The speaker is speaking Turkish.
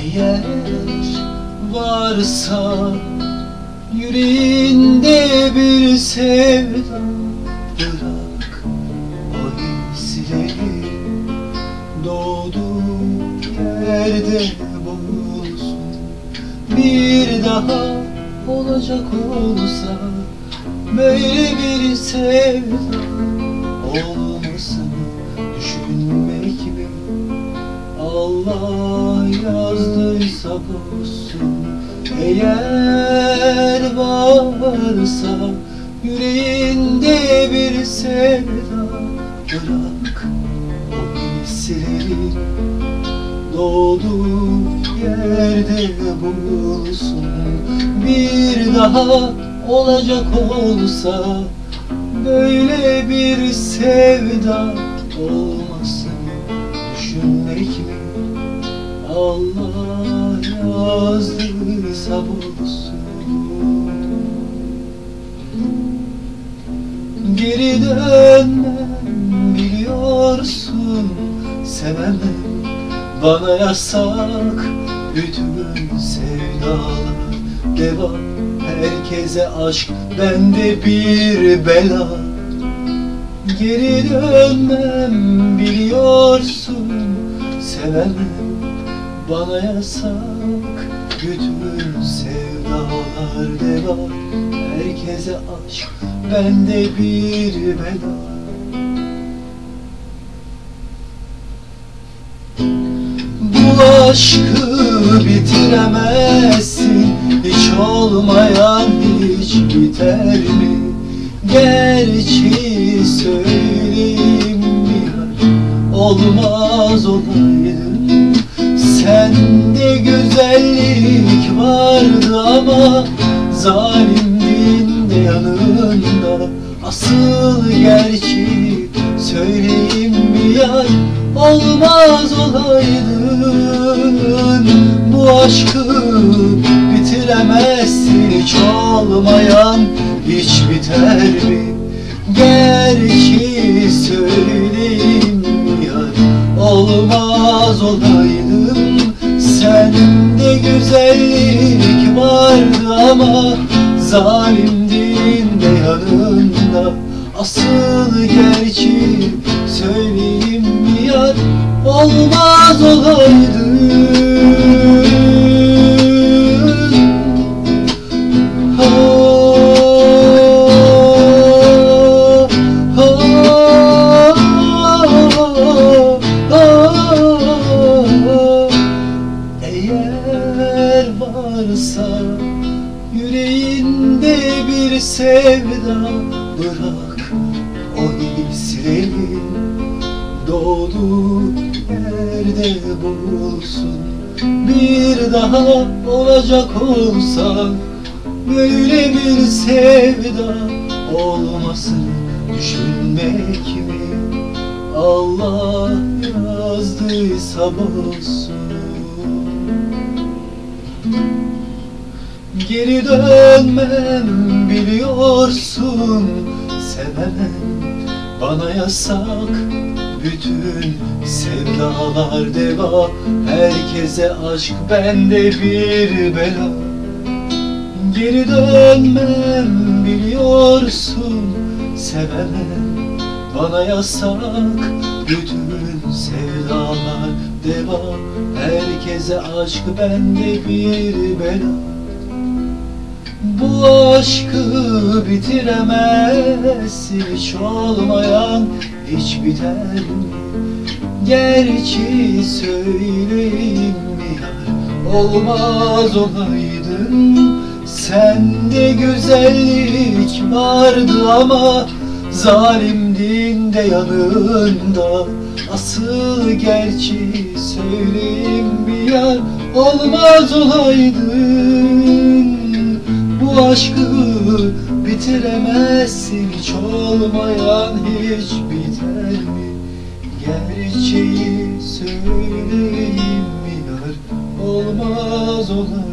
Eğer varsa yüreğinde bir sevda Bırak o hisleri doğduğu yerde bulsun Bir daha olacak olsa böyle bir sevda olmasını düşünmek mi? Allah yazdıysa bozsun Eğer varsa yüreğinde bir sevda Bırak o hisleri doğduğu yerde bulsun Bir daha olacak olsa Böyle bir sevda olmasın Allah yazdıysa bulsun Geri dönmem biliyorsun Sevemem bana yasak Bütün sevdalar. Devam Herkese aşk bende bir bela. Geri dönmem biliyorsun Sevemem bana yasak Bütün sevdalar devam Herkese aşk bende bir bela Bu aşkı bitiremezsin Hiç olmayan hiç biter mi? Gerçeği söyleyeyim mi? Olmaz olaydın Sende güzellik vardı ama Zalimdin de yanında. Asıl gerçeği söyleyeyim mi yar? Olmaz olaydın. Bu aşkı bitiremezsin Hiç olmayan hiç biter mi? Gerçeği söyleyeyim mi yar? Olmaz olaydım Zalimdin de yanında Asıl gerçeği söyleyeyim mi yar? Olmaz olaydın. Eğer varsa yüreğinde bir sevda Bırak o hisleri doğduğu yerde bulsun Bir daha olacak olsa böyle bir sevda olmasın. Düşünmek mi? Allah yazdıysa bozsun Geri dönmem biliyorsun. Sevemem bana yasak. Bütün sevdalar deva. Herkese aşk bende bir bela. Geri dönmem biliyorsun. Sevemem bana yasak. Bütün sevdalar deva. Herkese aşk bende bir bela Bu aşkı bitiremezsin Hiç olmayan hiç biter mi? Gerçeği söyleyeyim mi? Yar Olmaz olaydın Sende güzellik vardı ama Zalimdin de yanında. Asıl gerçeği söyleyeyim mi yar Olmaz olaydın Aşkı bitiremezsin. Hiç olmayan hiç biter mi? Gerçeği söyleyeyim mi? Yar Olmaz olaydın